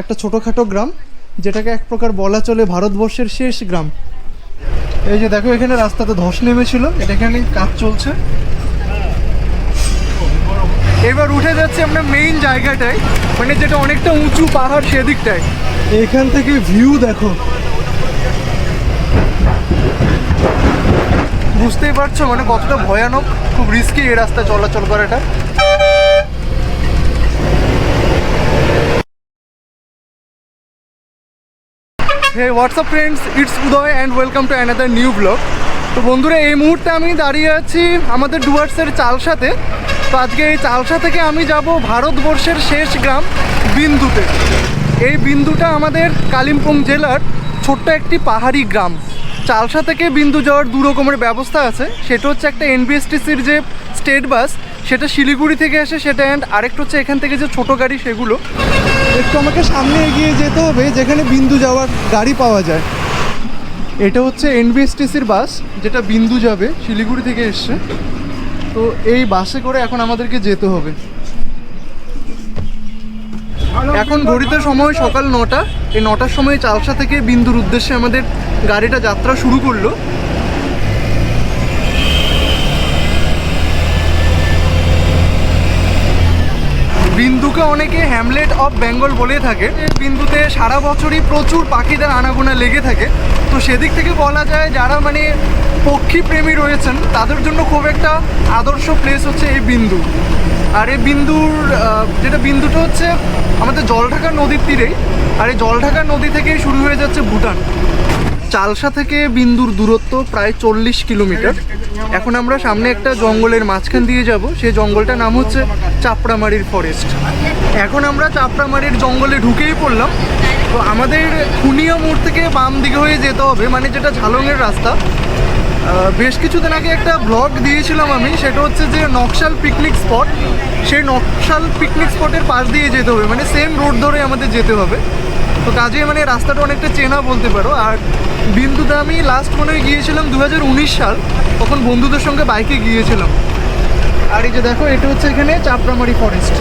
একটা ছোটোখাটো গ্রাম, যেটাকে এক প্রকার বলা চলে ভারতবর্ষের শেষ গ্রাম। এই যে দেখো, এখানে রাস্তাতে ধস নেমেছিল, এটা এখানে কাজ চলছে। এবার উঠে যাচ্ছে আমরা মেইন জায়গাটায় মানে যেটা অনেকটা উঁচু পাহাড় সেদিকটায়। এখান থেকে ভিউ দেখো। বুঝতেই পারছ মানে কতটা ভয়ানক, খুব রিস্কি এই রাস্তা চলাচল করাটা। Hey WhatsApp friends it's Uday and welcome to another new blog তো বন্ধুরা, এই মুহূর্তে আমি দাঁড়িয়ে আছি আমাদের ডুয়ার্সের চালসাতে। তো আজকে এই চালসা থেকে আমি যাব ভারতবর্ষের শেষ গ্রাম বিন্দুতে। এই বিন্দুটা আমাদের কালিম্পং জেলার ছোট্ট একটি পাহাড়ি গ্রাম। চালসা থেকে বিন্দু যাওয়ার দু রকমের ব্যবস্থা আছে। সেটা হচ্ছে একটা এনবিএসটিসির যে স্টেট বাস সেটা শিলিগুড়ি থেকে আসে সেটা অ্যান্ড আরেকটা হচ্ছে এখান থেকে যে ছোটো গাড়ি সেগুলো। একটু আমাকে সামনে এগিয়ে যেতে হবে যেখানে বিন্দু যাওয়ার গাড়ি পাওয়া যায়। এটা হচ্ছে এনবিএসটিসির বাস যেটা বিন্দু যাবে শিলিগুড়ি থেকে এসছে। তো এই বাসে করে এখন আমাদেরকে যেতে হবে। এখন ঘড়িতে সময় সকাল নটা। এই নটার সময় চালসা থেকে বিন্দুর উদ্দেশ্যে আমাদের গাড়িটা যাত্রা শুরু করল। বিন্দুকে অনেকে হ্যামলেট অফ বেঙ্গল বলে থাকে। বিন্দুতে সারা বছরই প্রচুর পাখিদের আনাগোনা লেগে থাকে। তো সেদিক থেকে বলা যায়, যারা মানে পক্ষী প্রেমী রয়েছেন, তাদের জন্য খুব একটা আদর্শ প্লেস হচ্ছে এই বিন্দু। আর এই বিন্দুর যেটা বিন্দুটা হচ্ছে আমাদের জলঢাকা নদীর তীরেই। আর এই জলঢাকা নদী থেকেই শুরু হয়ে যাচ্ছে ভুটান। চালসা থেকে বিন্দুর দূরত্ব প্রায় চল্লিশ কিলোমিটার। এখন আমরা সামনে একটা জঙ্গলের মাঝখান দিয়ে যাব। সেই জঙ্গলটার নাম হচ্ছে চাপড়ামারির ফরেস্ট এখন আমরা চাপড়ামারির জঙ্গলে ঢুকেই পড়লাম। তো আমাদের খুনিয়া মোড় থেকে বাম দিকে হয়ে যেতে হবে মানে যেটা ঝালংয়ের রাস্তা। বেশ কিছুদিন আগে একটা ব্লগ দিয়েছিলাম আমি, সেটা হচ্ছে যে নকশাল পিকনিক স্পট সেই নকশাল পিকনিক স্পটের পাশ দিয়ে যেতে হবে মানে সেম রোড ধরে আমাদের যেতে হবে। তো কাজে মানে রাস্তাটা অনেকটা চেনা বলতে পারো। আর বিন্দুতে আমি লাস্ট মনে গিয়েছিলাম দু হাজার উনিশ সাল, তখন বন্ধুদের সঙ্গে বাইকে গিয়েছিলাম। আর এই যে দেখো, এটা হচ্ছে এখানে চাপড়ামারি ফরেস্ট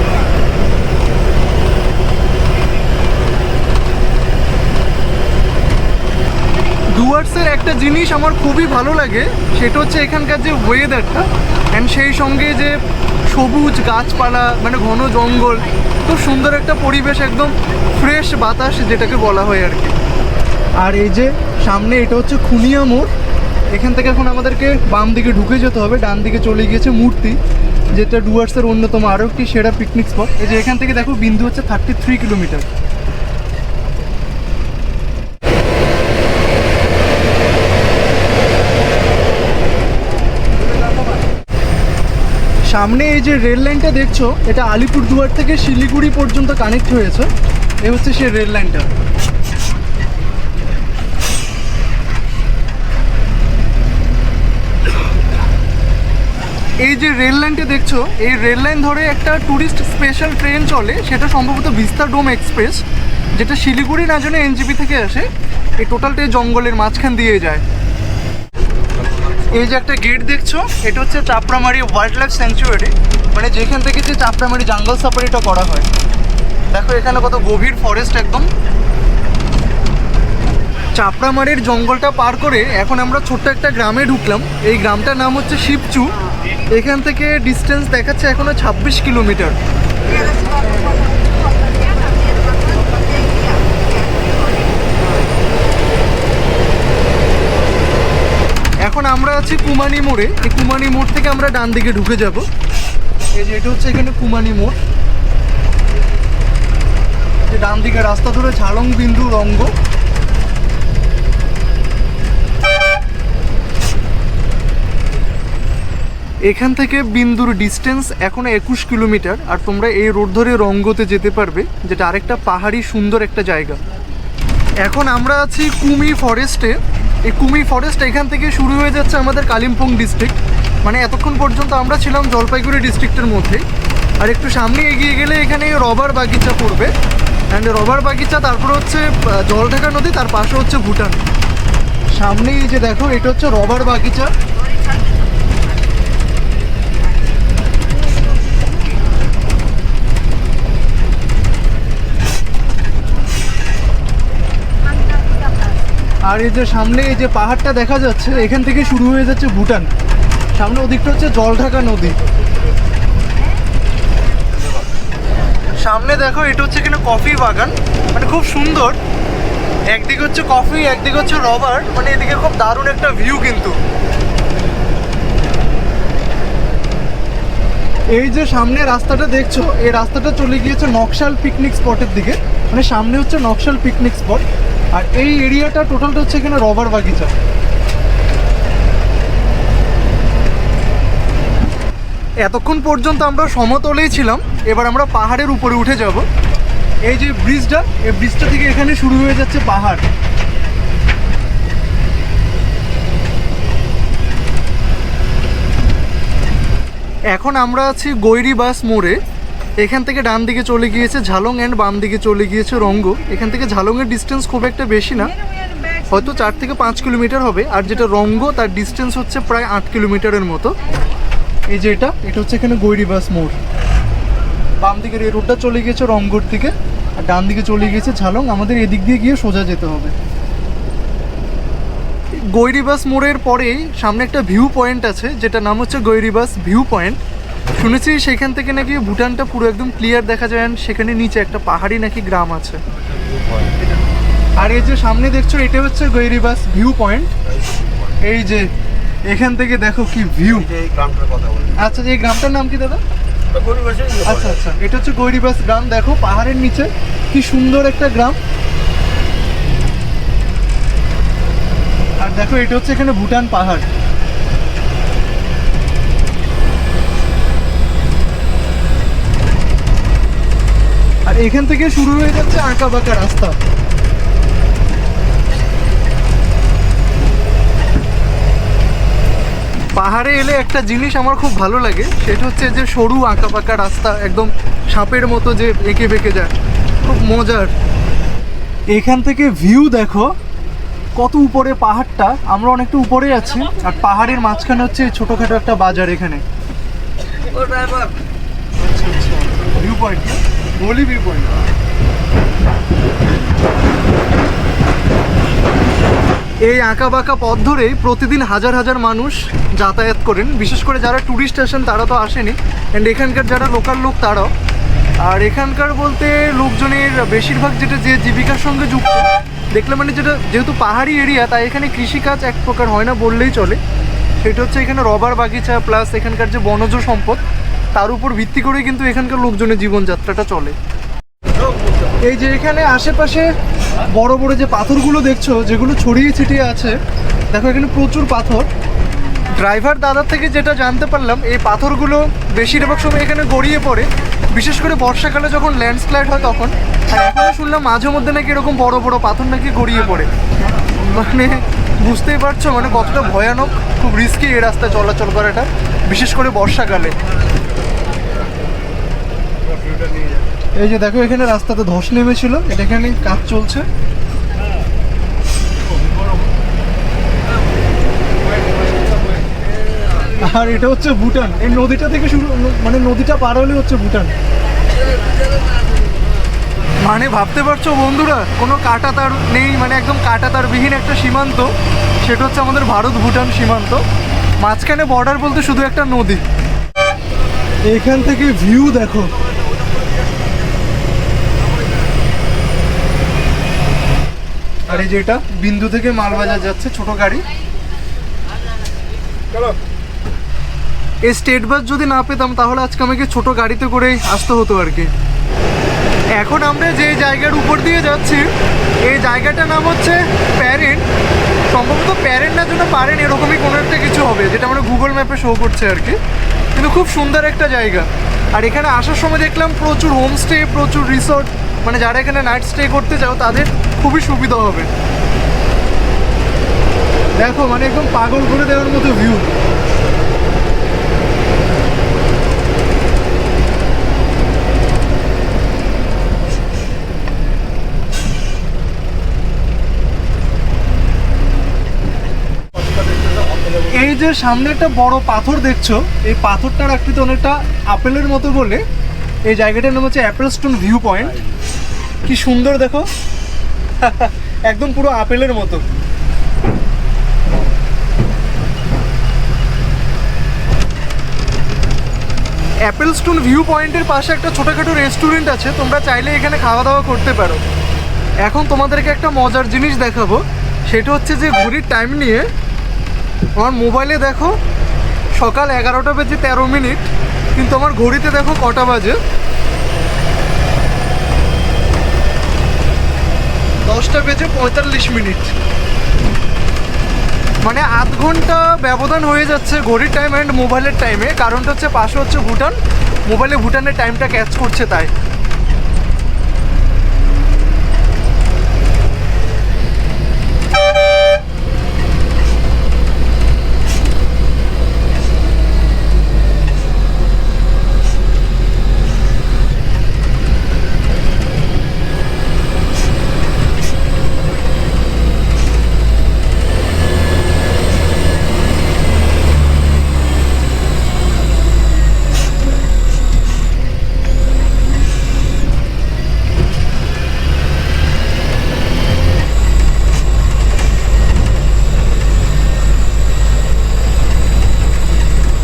ডুয়ার্সের একটা জিনিস আমার খুবই ভালো লাগে, সেটা হচ্ছে এখানকার যে ওয়েদারটা অ্যান্ড সেই সঙ্গে যে সবুজ গাছপালা মানে ঘন জঙ্গল, খুব সুন্দর একটা পরিবেশ, একদম ফ্রেশ বাতাস যেটাকে বলা হয় আর কি। আর এই যে সামনে এটা হচ্ছে খুনিয়া মোড়। এখান থেকে এখন আমাদেরকে বাম দিকে ঢুকে যেতে হবে, ডান দিকে চলে গিয়েছে মূর্তি, যেটা ডুয়ার্সের অন্যতম আরও একটি সেরা পিকনিক স্পট এই যে এখান থেকে দেখো, বিন্দু হচ্ছে থার্টি থ্রি কিলোমিটার সামনে এই যে রেল লাইনটা দেখছ, এটা আলিপুরদুয়ার থেকে শিলিগুড়ি পর্যন্ত কানেক্ট হয়েছে। এ হচ্ছে সেই রেল লাইনটা এই যে রেল লাইনটা দেখছ, এই রেল লাইন ধরে একটা ট্যুরিস্ট স্পেশাল ট্রেন চলে, সেটা সম্ভবত ভিস্তা ডোম এক্সপ্রেস যেটা শিলিগুড়ি না জন্য এনজিপি থেকে আসে, এই টোটালটাই জঙ্গলের মাঝখান দিয়ে যায়। এই যে একটা গেট দেখছ, এটা হচ্ছে চাপড়ামারি ওয়াইল্ড লাইফ স্যাংচুয়ারি মানে যেখান থেকে যে চাপড়ামারি জঙ্গল সাফারিটা করা হয়। দেখো, এখানে কত গভীর ফরেস্ট একদম। চাপড়ামারির জঙ্গলটা পার করে এখন আমরা ছোট্ট একটা গ্রামে ঢুকলাম। এই গ্রামটার নাম হচ্ছে শিবচু। এখান থেকে ডিস্টেন্স দেখাচ্ছে এখনও ছাব্বিশ কিলোমিটার এখন আমরা আছি কুমানি মোড়ে। এই কুমানি মোড় থেকে আমরা ডান দিকে ঢুকে যাব। এই যে এটা হচ্ছে এখানে কুমানি মোড়। ডান দিকে রাস্তা ধরে ঝালং বিন্দু রঙ্গ। এখান থেকে বিন্দুর ডিস্টেন্স এখনও একুশ কিলোমিটার, আর তোমরা এই রোড ধরে রঙ্গতে যেতে পারবে, যেটা আরেকটা পাহাড়ি সুন্দর একটা জায়গা। এখন আমরা আছি কুমি ফরেস্টে এই কুমি ফরেস্ট এখান থেকে শুরু হয়ে যাচ্ছে আমাদের কালিম্পং ডিস্ট্রিক্ট মানে এতক্ষণ পর্যন্ত আমরা ছিলাম জলপাইগুড়ি ডিস্ট্রিক্টের মধ্যে। আর একটু সামনে এগিয়ে গেলে এখানে রবার বাগিচা পড়বে। অ্যান্ড রবার বাগিচা, তারপর হচ্ছে জলঢাকা নদী, তার পাশে হচ্ছে ভুটান। সামনেই যে দেখো, এটা হচ্ছে রবার বাগিচা। আর এই যে সামনে এই যে পাহাড়টা দেখা যাচ্ছে, এখান থেকে শুরু হয়ে যাচ্ছে ভুটান। সামনে ওদিকটা হচ্ছে জলঢাকা নদী। সামনে দেখো, এটা হচ্ছে এখানে কফি বাগান। মানে খুব সুন্দর। একদিকে হচ্ছে কফি, একদিকে হচ্ছে রবার। মানে এদিকে খুব দারুণ একটা ভিউ কিন্তু। এই যে সামনে রাস্তাটা দেখছ, এই রাস্তাটা চলে গিয়েছে নকশাল পিকনিক স্পটের দিকে। মানে সামনে হচ্ছে নকশাল পিকনিক স্পট আর এই এরিয়াটা টোটালটা হচ্ছে এখানে রবার বাগিচা। এতক্ষণ পর্যন্ত আমরা সমতলেই ছিলাম, এবার আমরা পাহাড়ের উপরে উঠে যাব। এই যে ব্রিজটা, এই ব্রিজটা থেকে এখানে শুরু হয়ে যাচ্ছে পাহাড়। এখন আমরা আছি গৈরি বাস মোড়ে। এখান থেকে ডান দিকে চলে গিয়েছে ঝালং অ্যান্ড বাম দিকে চলে গিয়েছে রঙ্গ। এখান থেকে ঝালংয়ের ডিস্টেন্স খুব একটা বেশি না। হয়তো চার থেকে পাঁচ কিলোমিটার হবে। আর যেটা রঙ্গ, তার ডিস্টেন্স হচ্ছে প্রায় আট কিলোমিটারের মতো। এই যে এটা এটা হচ্ছে এখানে গৈরি বাস মোড়। বাম দিকের এই রোডটা চলে গিয়েছে রংগড় দিকে। আর ডান দিকে চলে গিয়েছে ঝালং। আমাদের এদিক দিয়ে গিয়ে সোজা যেতে হবে। গৈরিবাস মোড়ের পরেই সামনে একটা ভিউ পয়েন্ট আছে যেটা নাম হচ্ছে গৈরিবাস ভিউ পয়েন্ট শুনেছি সেখান থেকে নাকি ভুটানটা পুরো একদম ক্লিয়ার দেখা যায় সেখানে নিচে একটা পাহাড়ি নাকি গ্রাম আছে। আর এই যে সামনে দেখছ এটা হচ্ছে গৈরিবাস ভিউ পয়েন্ট এই যে এখান থেকে দেখো কি ভিউ এই গ্রামটার কথা বলি আচ্ছা এই গ্রামটার নাম কি দাদা? আচ্ছা আচ্ছা এটা হচ্ছে গৈরিবাস গ্রাম দেখো পাহাড়ের নিচে। কি সুন্দর একটা গ্রাম। আর দেখো এটা হচ্ছে এখানে ভুটান পাহাড়। এখান থেকে শুরু হয়ে যাচ্ছে আঁকা বাঁকা রাস্তা। পাহাড়ে এলে একটা জিনিস আমার খুব ভালো লাগে সেটা হচ্ছে যে সরু আঁকা পাকা রাস্তা একদম সাপের মতো যে এঁকে বেঁকে যায়। খুব মজার। এখান থেকে ভিউ দেখো কত উপরে পাহাড়টা আমরা অনেকটা উপরে আছি আর পাহাড়ের মাঝখানে হচ্ছে ছোটোখাটো একটা বাজার এখানে। View point holy view point এই আঁকা বাঁকা পথ ধরেই প্রতিদিন হাজার হাজার মানুষ যাতায়াত করেন। বিশেষ করে যারা ট্যুরিস্ট আসেন তারা তো আসেনি। অ্যান্ড এখানকার যারা লোকাল লোক, তারাও। আর এখানকার বলতে লোকজনের বেশিরভাগ যেটা যে জীবিকার সঙ্গে যুক্ত, দেখলে মানে যেটা যেহেতু পাহাড়ি এরিয়া তাই এখানে কৃষিকাজ এক প্রকার হয় না বললেই চলে। সেটা হচ্ছে এখানে রবার বাগিচা প্লাস এখানকার যে বনজ সম্পদ তার উপর ভিত্তি করে কিন্তু এখানকার লোকজনের জীবনযাত্রাটা চলে। এই যে এখানে আশেপাশে বড় বড় যে পাথরগুলো দেখছ, যেগুলো ছড়িয়ে ছিটিয়ে আছে, দেখো এখানে প্রচুর পাথর। ড্রাইভার দাদার থেকে যেটা জানতে পারলাম, এই পাথরগুলো বেশিরভাগ সময় এখানে গড়িয়ে পড়ে। বিশেষ করে বর্ষাকালে যখন ল্যান্ডস্লাইড হয় তখন। আর শুনলাম মাঝে মধ্যে নাকি এরকম বড় বড় পাথর নাকি গড়িয়ে পড়ে। মানে বুঝতেই পারছ মানে কতটা ভয়ানক, খুব রিস্কি এই রাস্তায় চলাচল করাটা, বিশেষ করে বর্ষাকালে। এই যে দেখো, এখানে রাস্তাতে ধস নেমেছিল, এটা এখানে কাজ চলছে। আর এটা হচ্ছে ভুটান। এই নদীটা থেকে শুরু মানে নদীটা পার হলে হচ্ছে ভুটান। মানে ভাবতে পারছ বন্ধুরা, কোনো কাটা তার নেই মানে একদম কাটা তার বিহীন একটা সীমান্ত। সেটা হচ্ছে আমাদের ভারত ভুটান সীমান্ত। মাঝখানে বর্ডার বলতে শুধু একটা নদী। এখান থেকে ভিউ দেখো। আর এই যেটা বিন্দু থেকে মালবাজার যাচ্ছে ছোট গাড়ি। এই স্টেট বাস যদি না পেতাম তাহলে আজকে আমাকে ছোট গাড়িতে করেই আসতে হতো আর কি। এখন আমরা যে জায়গার উপর দিয়ে যাচ্ছি এই জায়গাটার নাম হচ্ছে প্যারেন্ট সম্ভবত প্যারেন্ট না জন্য পারেন এরকমই কোনো একটা কিছু হবে যেটা আমরা গুগল ম্যাপে শো করছে আর কি। কিন্তু খুব সুন্দর একটা জায়গা। আর এখানে আসার সময় দেখলাম প্রচুর হোমস্টে প্রচুর রিসর্ট মানে যারা এখানে নাইট স্টে করতে চাও তাদের খুবই সুবিধা হবে। দেখো মানে একদম পাগল করে দেওয়ার মতো ভিউ এই যে সামনে একটা বড় পাথর দেখছ, এই পাথরটার আকৃতি অনেকটা আপেলের মতো বলে। এই জায়গাটার নাম হচ্ছে অ্যাপেল স্টোন ভিউ পয়েন্ট কি সুন্দর দেখো। একদম পুরো আপেলের মতো। অ্যাপেল স্টোন ভিউ পয়েন্টের পাশে একটা ছোটোখাটো রেস্টুরেন্ট আছে, তোমরা চাইলে এখানে খাওয়া দাওয়া করতে পারো। এখন তোমাদেরকে একটা মজার জিনিস দেখাবো, সেটা হচ্ছে যে ঘড়ির টাইম নিয়ে আমার মোবাইলে দেখো, সকাল এগারোটা বেজে তেরো মিনিট, কিন্তু আমার ঘড়িতে দেখো কটা বাজে। দশটা বেজে পঁয়তাল্লিশ মিনিট। মানে আধ ঘণ্টা ব্যবধান হয়ে যাচ্ছে ঘড়ির টাইম অ্যান্ড মোবাইলের টাইমে কারণটা হচ্ছে, পাশে হচ্ছে ভুটান। মোবাইলে ভুটানের টাইমটা ক্যাচ করছে তাই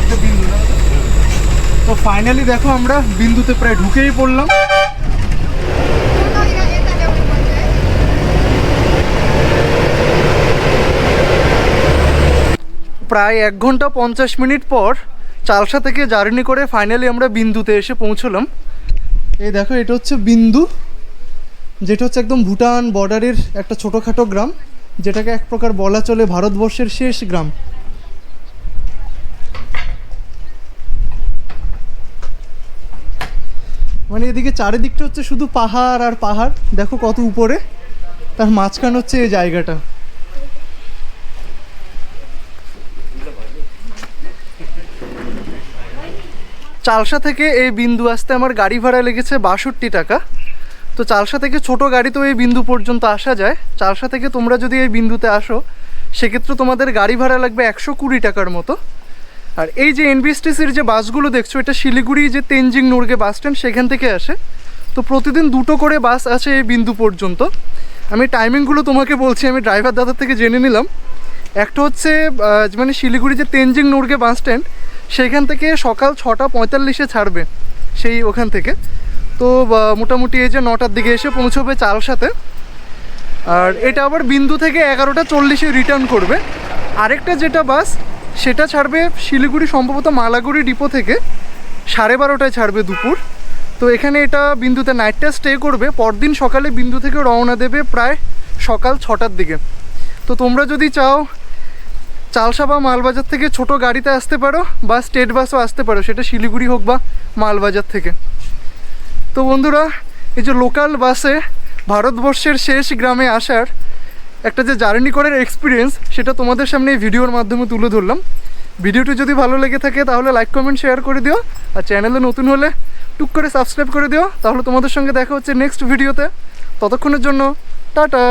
এটা বিন্দু না? তো ফাইনালি দেখো আমরা বিন্দুতে প্রায় ঢুকেই পড়লাম। প্রায় এক ঘণ্টা পঞ্চাশ মিনিট পর চালসা থেকে জার্নি করে ফাইনালি আমরা বিন্দুতে এসে পৌঁছলাম। এই দেখো, এটা হচ্ছে বিন্দু, যেটা হচ্ছে একদম ভুটান বর্ডারের একটা ছোটোখাটো গ্রাম, যেটাকে এক প্রকার বলা চলে ভারতবর্ষের শেষ গ্রাম। মানে এদিকে চারিদিকটা হচ্ছে শুধু পাহাড় আর পাহাড়। দেখো কত উপরে। তার মাঝখান হচ্ছে এই জায়গাটা। চালসা থেকে এই বিন্দু আসতে আমার গাড়ি ভাড়া লেগেছে বাষট্টি টাকা। তো চালসা থেকে ছোট গাড়িতেও এই বিন্দু পর্যন্ত আসা যায়। চালসা থেকে তোমরা যদি এই বিন্দুতে আসো, সেক্ষেত্রে তোমাদের গাড়ি ভাড়া লাগবে একশো কুড়ি টাকার মতো। আর এই যে এনবিএসটিসির যে বাসগুলো দেখছ, এটা শিলিগুড়ি যে তেনজিং নোরগে বাস স্ট্যান্ড, সেখান থেকে আসে। তো প্রতিদিন দুটো করে বাস আছে এই বিন্দু পর্যন্ত। আমি টাইমিংগুলো তোমাকে বলছি, আমি ড্রাইভার দাদার থেকে জেনে নিলাম। একটা হচ্ছে মানে শিলিগুড়ি যে তেনজিং নোরগে বাস স্ট্যান্ড, সেখান থেকে সকাল ছটা পঁয়তাল্লিশে ছাড়বে সেই ওখান থেকে। তো মোটামুটি এই যে নটার দিকে এসে পৌঁছবে চাল সাথে আর এটা আবার বিন্দু থেকে এগারোটা চল্লিশে রিটার্ন করবে। আরেকটা যেটা বাস, সেটা ছাড়বে শিলিগুড়ি, সম্ভবত মালাগুড়ি ডিপো থেকে। সাড়ে বারোটায় ছাড়বে দুপুর। তো এখানে এটা বিন্দুতে নাইটটা স্টে করবে। পরদিন সকালে বিন্দু থেকে রওনা দেবে প্রায় সকাল ছটার দিকে। তো তোমরা যদি চাও, চালসা বা মালবাজার থেকে ছোট গাড়িতে আসতে পারো বা স্টেট বাসও আসতে পারো। সেটা শিলিগুড়ি হোক বা মালবাজার থেকে। তো বন্ধুরা, এই যে লোকাল বাসে ভারতবর্ষের শেষ গ্রামে আসার একটা যে জার্নি করার এক্সপিরিয়েন্স সেটা তোমাদের সামনে এই ভিডিওর মাধ্যমে তুলে ধরলাম। ভিডিওটি যদি ভালো লেগে থাকে, তাহলে লাইক কমেন্ট শেয়ার করে দিও। আর চ্যানেলে নতুন হলে টুক করে সাবস্ক্রাইব করে দিও। তাহলে তোমাদের সঙ্গে দেখা হচ্ছে নেক্সট ভিডিওতে ততক্ষণের জন্য, টাটা!